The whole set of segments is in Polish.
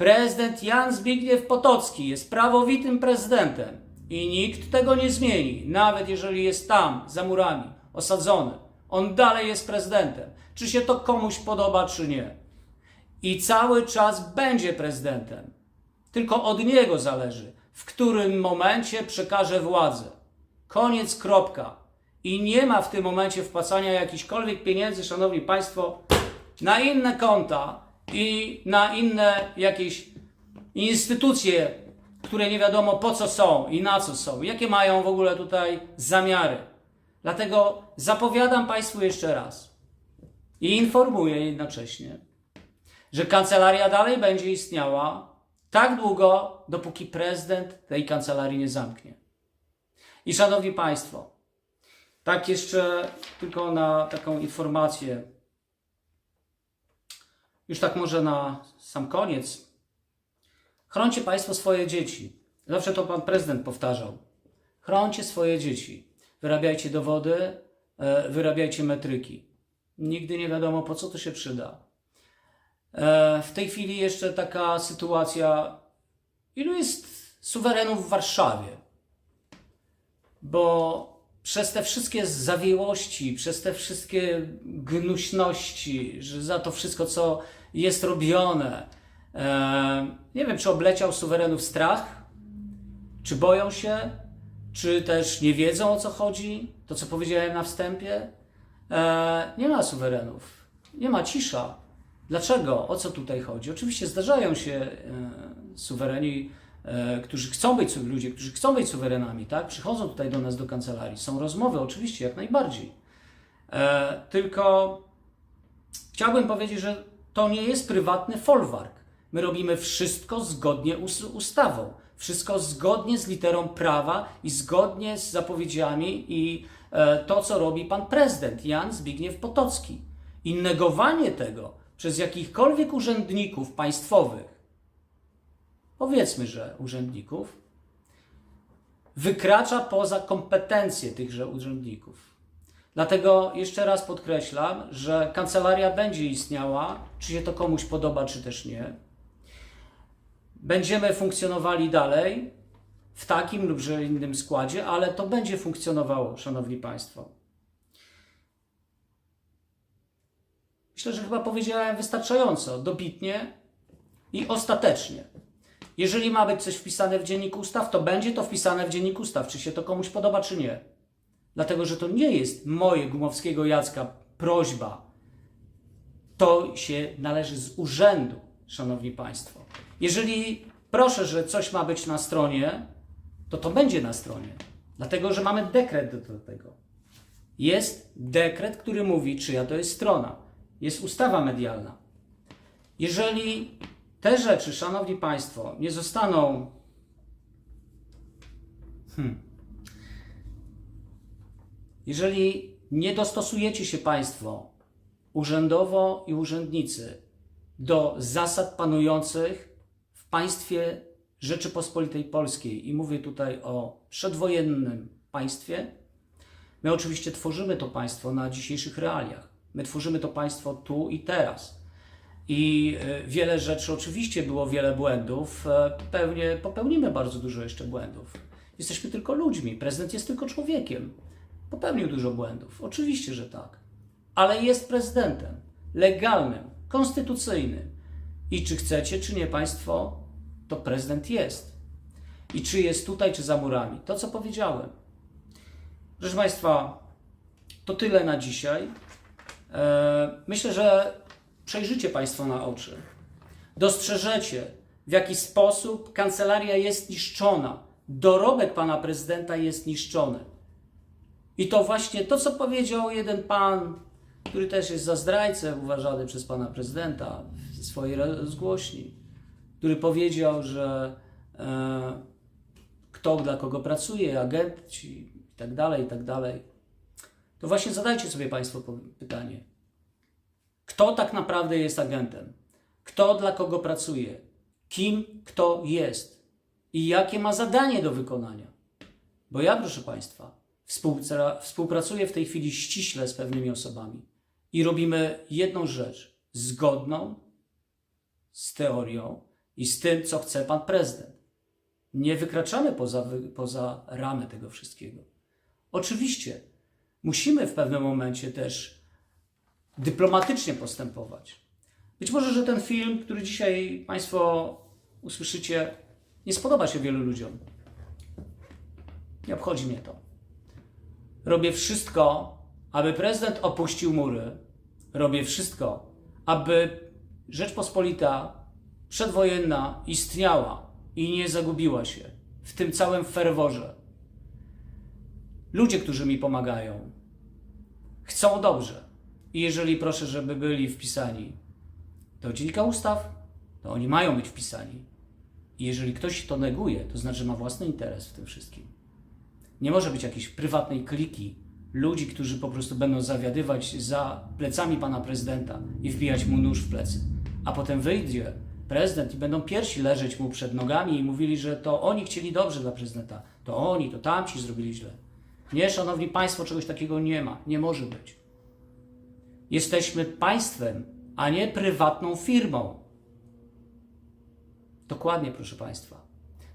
Prezydent Jan Zbigniew Potocki jest prawowitym prezydentem i nikt tego nie zmieni, nawet jeżeli jest tam, za murami, osadzony. On dalej jest prezydentem. Czy się to komuś podoba, czy nie. I cały czas będzie prezydentem. Tylko od niego zależy, w którym momencie przekaże władzę. Koniec, kropka. I nie ma w tym momencie wpłacania jakichkolwiek pieniędzy, szanowni państwo, na inne konta i na inne jakieś instytucje, które nie wiadomo po co są i na co są, jakie mają w ogóle tutaj zamiary. Dlatego zapowiadam Państwu jeszcze raz i informuję jednocześnie, że kancelaria dalej będzie istniała tak długo, dopóki prezydent tej kancelarii nie zamknie. I szanowni Państwo, tak jeszcze tylko na taką informację, już tak może na sam koniec. Chroncie Państwo swoje dzieci. Zawsze to Pan Prezydent powtarzał. Chroncie swoje dzieci. Wyrabiajcie dowody, e, wyrabiajcie metryki. Nigdy nie wiadomo, po co to się przyda. E, W tej chwili jeszcze taka sytuacja, ilu jest suwerenów w Warszawie? Bo przez te wszystkie zawiłości, przez te wszystkie gnuśności, że za to wszystko, co jest robione, e, nie wiem, czy obleciał suwerenów strach, czy boją się, czy też nie wiedzą o co chodzi, to co powiedziałem na wstępie. E, nie ma suwerenów, nie ma cisza. Dlaczego? O co tutaj chodzi? Oczywiście zdarzają się e, suwereni, którzy chcą być, ludzie, którzy chcą być suwerenami, tak? Przychodzą tutaj do nas do kancelarii. Są rozmowy, oczywiście, jak najbardziej. Tylko chciałbym powiedzieć, że to nie jest prywatny folwark. My robimy wszystko zgodnie us- ustawą, wszystko zgodnie z literą prawa i zgodnie z zapowiedziami i e, to, co robi pan prezydent Jan Zbigniew Potocki. I negowanie tego przez jakichkolwiek urzędników państwowych, powiedzmy, że urzędników, wykracza poza kompetencje tychże urzędników. Dlatego jeszcze raz podkreślam, że kancelaria będzie istniała, czy się to komuś podoba, czy też nie. Będziemy funkcjonowali dalej w takim lub innym składzie, ale to będzie funkcjonowało, Szanowni Państwo. Myślę, że chyba powiedziałem wystarczająco, dobitnie i ostatecznie. Jeżeli ma być coś wpisane w dziennik ustaw, to będzie to wpisane w dziennik ustaw, czy się to komuś podoba, czy nie. Dlatego, że to nie jest moje Gumowskiego Jacka prośba. To się należy z urzędu, Szanowni Państwo. Jeżeli proszę, że coś ma być na stronie, to to będzie na stronie. Dlatego, że mamy dekret do tego. Jest dekret, który mówi, czyja to jest strona. Jest ustawa medialna. Jeżeli te rzeczy, Szanowni Państwo, nie zostaną Jeżeli nie dostosujecie się Państwo urzędowo i urzędnicy do zasad panujących w państwie Rzeczypospolitej Polskiej, i mówię tutaj o przedwojennym państwie, my oczywiście tworzymy to państwo na dzisiejszych realiach. My tworzymy to państwo tu i teraz. I e, wiele rzeczy, oczywiście było wiele błędów, e, pewnie popełnimy bardzo dużo jeszcze błędów. Jesteśmy tylko ludźmi, prezydent jest tylko człowiekiem. Popełnił dużo błędów, oczywiście, że tak. Ale jest prezydentem legalnym, konstytucyjnym. I czy chcecie, czy nie Państwo, to prezydent jest. I czy jest tutaj, czy za murami. To, co powiedziałem. Proszę Państwa, to tyle na dzisiaj. E, Myślę, że przejrzycie Państwo na oczy. Dostrzeżecie, w jaki sposób kancelaria jest niszczona. Dorobek pana prezydenta jest niszczony. I to właśnie to, co powiedział jeden pan, który też jest za zdrajcę uważany przez pana prezydenta w swojej rozgłośni, który powiedział, że e, kto dla kogo pracuje, agenci i tak dalej, i tak dalej. To właśnie zadajcie sobie Państwo pytanie. Kto tak naprawdę jest agentem? Kto dla kogo pracuje? Kim kto jest? I jakie ma zadanie do wykonania? Bo ja, proszę Państwa, współpracuję w tej chwili ściśle z pewnymi osobami i robimy jedną rzecz zgodną z teorią i z tym, co chce pan prezydent. Nie wykraczamy poza, poza ramę tego wszystkiego. Oczywiście musimy w pewnym momencie też dyplomatycznie postępować. Być może, że ten film, który dzisiaj Państwo usłyszycie, nie spodoba się wielu ludziom. Nie obchodzi mnie to. Robię wszystko, aby prezydent opuścił mury. Robię wszystko, aby Rzeczpospolita przedwojenna istniała i nie zagubiła się w tym całym ferworze. Ludzie, którzy mi pomagają, chcą dobrze. I jeżeli proszę, żeby byli wpisani do dziennika ustaw, to oni mają być wpisani. I jeżeli ktoś to neguje, to znaczy, że ma własny interes w tym wszystkim. Nie może być jakiejś prywatnej kliki ludzi, którzy po prostu będą zawiadywać za plecami pana prezydenta i wbijać mu nóż w plecy. A potem wyjdzie prezydent i będą pierwsi leżeć mu przed nogami i mówili, że to oni chcieli dobrze dla prezydenta. To oni, to tamci zrobili źle. Nie, szanowni państwo, czegoś takiego nie ma. Nie może być. Jesteśmy państwem, a nie prywatną firmą. Dokładnie, proszę Państwa.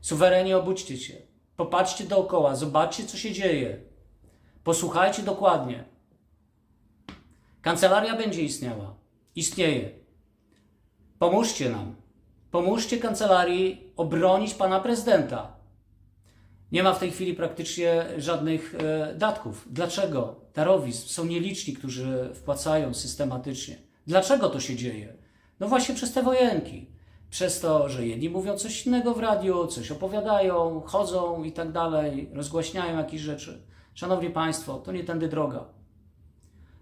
Suwerenie obudźcie się. Popatrzcie dookoła, zobaczcie, co się dzieje. Posłuchajcie dokładnie. Kancelaria będzie istniała. Istnieje. Pomóżcie nam. Pomóżcie kancelarii obronić pana prezydenta. Nie ma w tej chwili praktycznie żadnych e, datków. Dlaczego? Darowizn. Są nieliczni, którzy wpłacają systematycznie. Dlaczego to się dzieje? No właśnie przez te wojenki. Przez to, że jedni mówią coś innego w radiu, coś opowiadają, chodzą i tak dalej, rozgłaśniają jakieś rzeczy. Szanowni Państwo, to nie tędy droga.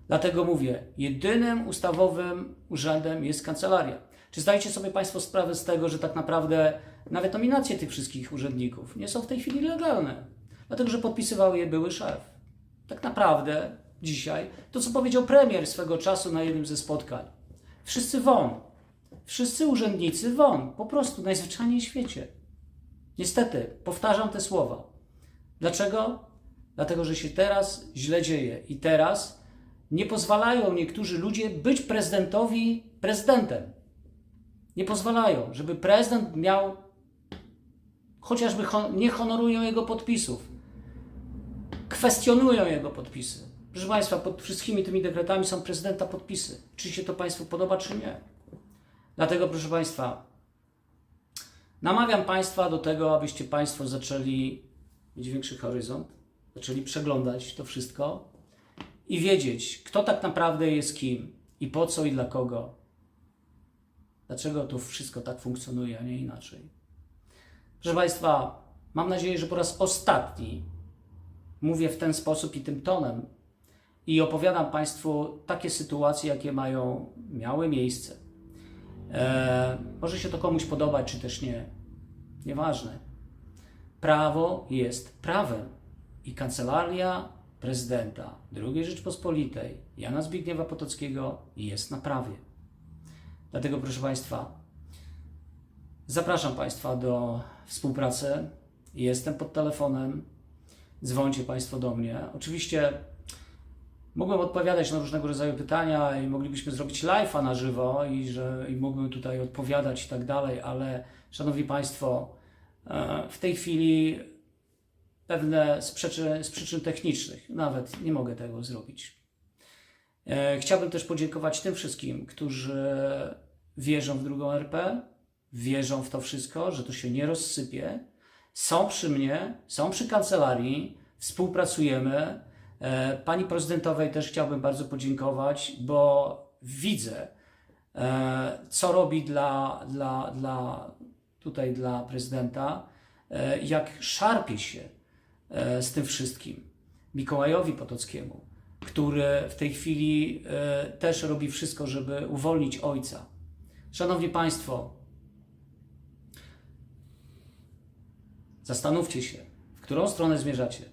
Dlatego mówię, jedynym ustawowym urzędem jest kancelaria. Czy zdajecie sobie Państwo sprawę z tego, że tak naprawdę nawet nominacje tych wszystkich urzędników nie są w tej chwili legalne? Dlatego, że podpisywał je były szef. Tak naprawdę dzisiaj to, co powiedział premier swego czasu na jednym ze spotkań. Wszyscy won. Wszyscy urzędnicy won. Po prostu najzwyczajniej w świecie. Niestety, powtarzam te słowa. Dlaczego? Dlatego, że się teraz źle dzieje i teraz nie pozwalają niektórzy ludzie być prezydentowi prezydentem. Nie pozwalają, żeby prezydent miał, chociażby hon- nie honorują jego podpisów, kwestionują jego podpisy. Proszę Państwa, pod wszystkimi tymi dekretami są prezydenta podpisy. Czy się to Państwu podoba, czy nie? Dlatego, proszę Państwa, namawiam Państwa do tego, abyście Państwo zaczęli mieć większy horyzont, zaczęli przeglądać to wszystko i wiedzieć, kto tak naprawdę jest kim i po co i dla kogo. Dlaczego to wszystko tak funkcjonuje, a nie inaczej. Proszę Państwa, mam nadzieję, że po raz ostatni mówię w ten sposób i tym tonem i opowiadam Państwu takie sytuacje, jakie mają, miały miejsce. E, może się to komuś podobać, czy też nie. Nieważne. Prawo jest prawem i kancelaria prezydenta II Rzeczpospolitej Jana Zbigniewa Potockiego jest na prawie. Dlatego, proszę Państwa, zapraszam Państwa do współpracy. Jestem pod telefonem. Dzwońcie Państwo do mnie. Oczywiście mógłbym odpowiadać na różnego rodzaju pytania i moglibyśmy zrobić live'a na żywo i, że, i mógłbym tutaj odpowiadać i tak dalej, ale Szanowni Państwo, e, w tej chwili pewne z przyczyn, z przyczyn technicznych nawet nie mogę tego zrobić. E, Chciałbym też podziękować tym wszystkim, którzy wierzą w drugą RP, wierzą w to wszystko, że to się nie rozsypie. Są przy mnie, są przy kancelarii, współpracujemy. E, Pani prezydentowej też chciałbym bardzo podziękować, bo widzę, e, co robi dla, dla, dla tutaj dla prezydenta, e, jak szarpie się z tym wszystkim. Mikołajowi Potockiemu, który w tej chwili też robi wszystko, żeby uwolnić ojca. Szanowni Państwo, zastanówcie się, w którą stronę zmierzacie,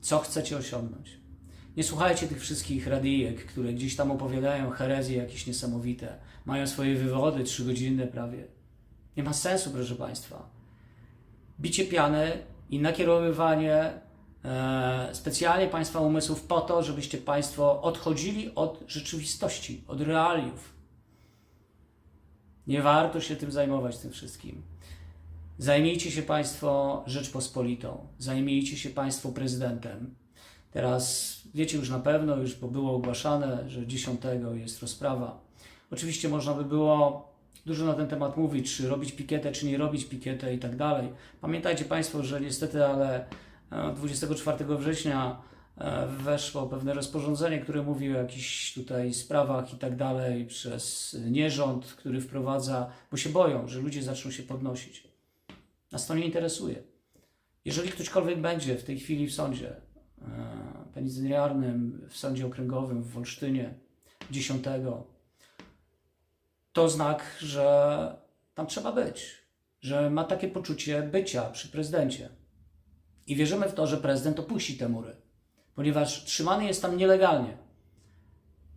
co chcecie osiągnąć. Nie słuchajcie tych wszystkich radijek, które gdzieś tam opowiadają herezje jakieś niesamowite, mają swoje wywody trzygodzinne prawie. Nie ma sensu, proszę Państwa. Bicie piany i nakierowywanie e, specjalnie Państwa umysłów po to, żebyście Państwo odchodzili od rzeczywistości, od realiów. Nie warto się tym zajmować, tym wszystkim. Zajmijcie się Państwo Rzeczpospolitą, zajmijcie się Państwo prezydentem. Teraz wiecie już na pewno, już bo było ogłaszane, że 10 jest rozprawa. Oczywiście można by było dużo na ten temat mówić, czy robić pikietę, czy nie robić pikietę i tak dalej. Pamiętajcie Państwo, że niestety, ale e, 24 września e, weszło pewne rozporządzenie, które mówi o jakichś tutaj sprawach i tak dalej przez nierząd, który wprowadza, bo się boją, że ludzie zaczną się podnosić. Nas to nie interesuje. Jeżeli ktośkolwiek będzie w tej chwili w sądzie e, penitencjarnym, w sądzie okręgowym w Wolsztynie 10, to znak, że tam trzeba być, że ma takie poczucie bycia przy prezydencie. I wierzymy w to, że prezydent opuści te mury, ponieważ trzymany jest tam nielegalnie.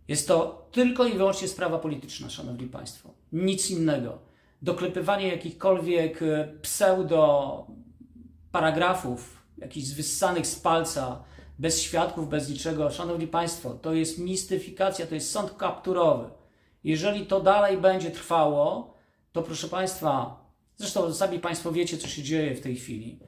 Jest to tylko i wyłącznie sprawa polityczna, szanowni państwo. Nic innego. Doklepywanie jakichkolwiek e, pseudo paragrafów, jakichś wyssanych z palca, bez świadków, bez niczego. Szanowni Państwo, to jest mistyfikacja, to jest sąd kapturowy. Jeżeli to dalej będzie trwało, to proszę Państwa, zresztą sami Państwo wiecie, co się dzieje w tej chwili.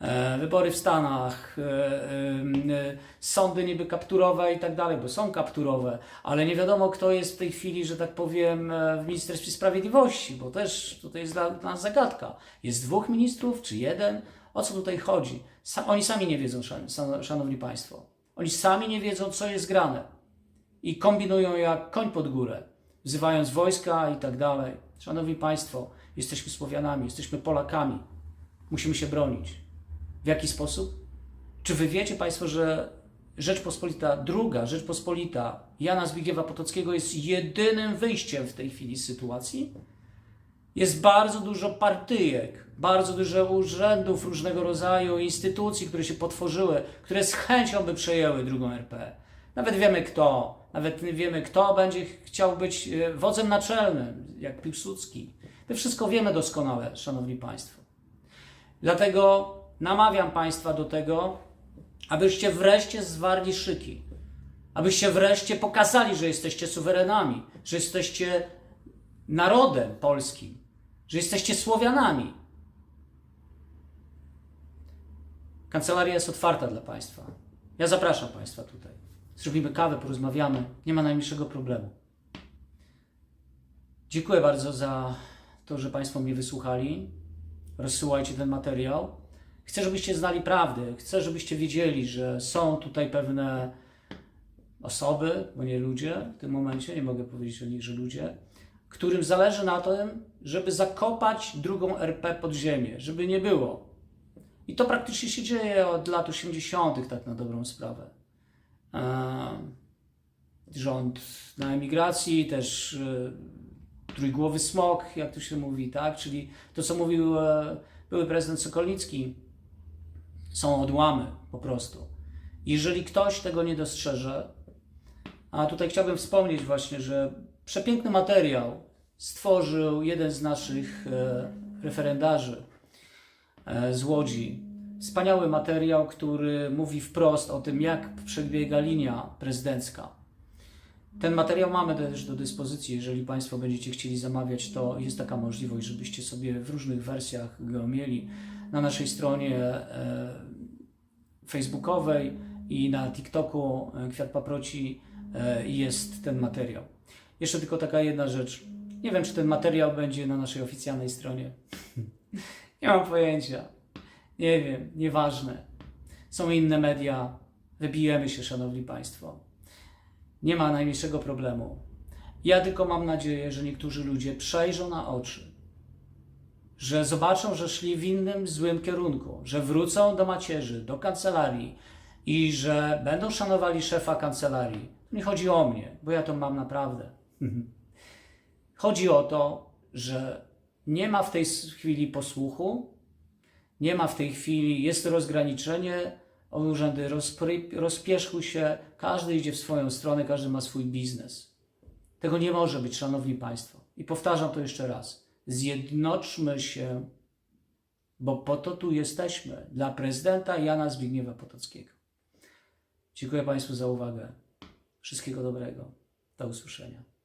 E, wybory w Stanach, e, e, sądy niby kapturowe i tak dalej, bo są kapturowe, ale nie wiadomo, kto jest w tej chwili, że tak powiem, w Ministerstwie Sprawiedliwości, bo też tutaj jest dla nas zagadka. Jest dwóch ministrów, czy jeden? O co tutaj chodzi? Sa, oni sami nie wiedzą, szan, szan- szanowni państwo. Oni sami nie wiedzą, co jest grane. I kombinują jak koń pod górę, wzywając wojska i tak dalej. Szanowni państwo, jesteśmy Słowianami, jesteśmy Polakami. Musimy się bronić. W jaki sposób? Czy wy wiecie Państwo, że Rzeczpospolita, druga Rzeczpospolita Jana Zbigniewa Potockiego jest jedynym wyjściem w tej chwili z sytuacji? Jest bardzo dużo partyjek, bardzo dużo urzędów różnego rodzaju, instytucji, które się potworzyły, które z chęcią by przejęły drugą RP. Nawet wiemy kto, nawet wiemy kto będzie chciał być e, wodzem naczelnym, jak Piłsudski. My wszystko wiemy doskonale, Szanowni Państwo. Dlatego namawiam Państwa do tego, abyście wreszcie zwarli szyki, abyście wreszcie pokazali, że jesteście suwerenami, że jesteście narodem polskim, że jesteście Słowianami. Kancelaria jest otwarta dla Państwa. Ja zapraszam Państwa tutaj. Zrobimy kawę, porozmawiamy. Nie ma najmniejszego problemu. Dziękuję bardzo za to, że Państwo mnie wysłuchali. Rozsyłajcie ten materiał. Chcę, żebyście znali prawdę. Chcę, żebyście wiedzieli, że są tutaj pewne osoby, bo nie ludzie w tym momencie, nie mogę powiedzieć o nich, że ludzie, którym zależy na tym, żeby zakopać drugą RP pod ziemię, żeby nie było. I to praktycznie się dzieje od lat 80., tak na dobrą sprawę. Eee, Rząd na emigracji, też e, trójgłowy smok, jak to się mówi, tak? Czyli to, co mówił e, były prezydent Sokolnicki, są odłamy po prostu. Jeżeli ktoś tego nie dostrzeże, a tutaj chciałbym wspomnieć właśnie, że przepiękny materiał stworzył jeden z naszych e, referendarzy z Łodzi. Wspaniały materiał, który mówi wprost o tym, jak przebiega linia prezydencka. Ten materiał mamy też do dyspozycji. Jeżeli Państwo będziecie chcieli zamawiać, to jest taka możliwość, żebyście sobie w różnych wersjach go mieli na naszej stronie e, facebookowej i na TikToku e, Kwiat Paproci e, jest ten materiał. Jeszcze tylko taka jedna rzecz. Nie wiem, czy ten materiał będzie na naszej oficjalnej stronie. Nie mam pojęcia. Nie wiem, nieważne. Są inne media. Wybijemy się, szanowni państwo. Nie ma najmniejszego problemu. Ja tylko mam nadzieję, że niektórzy ludzie przejrzą na oczy, że zobaczą, że szli w innym złym kierunku, że wrócą do macierzy, do kancelarii i że będą szanowali szefa kancelarii. Nie chodzi o mnie, bo ja to mam naprawdę. Chodzi o to, że nie ma w tej chwili posłuchu, nie ma w tej chwili, jest rozgraniczenie, urzędy rozpierzchły się, każdy idzie w swoją stronę, każdy ma swój biznes. Tego nie może być, szanowni państwo. I powtarzam to jeszcze raz. Zjednoczmy się, bo po to tu jesteśmy, dla prezydenta Jana Zbigniewa Potockiego. Dziękuję Państwu za uwagę. Wszystkiego dobrego. Do usłyszenia.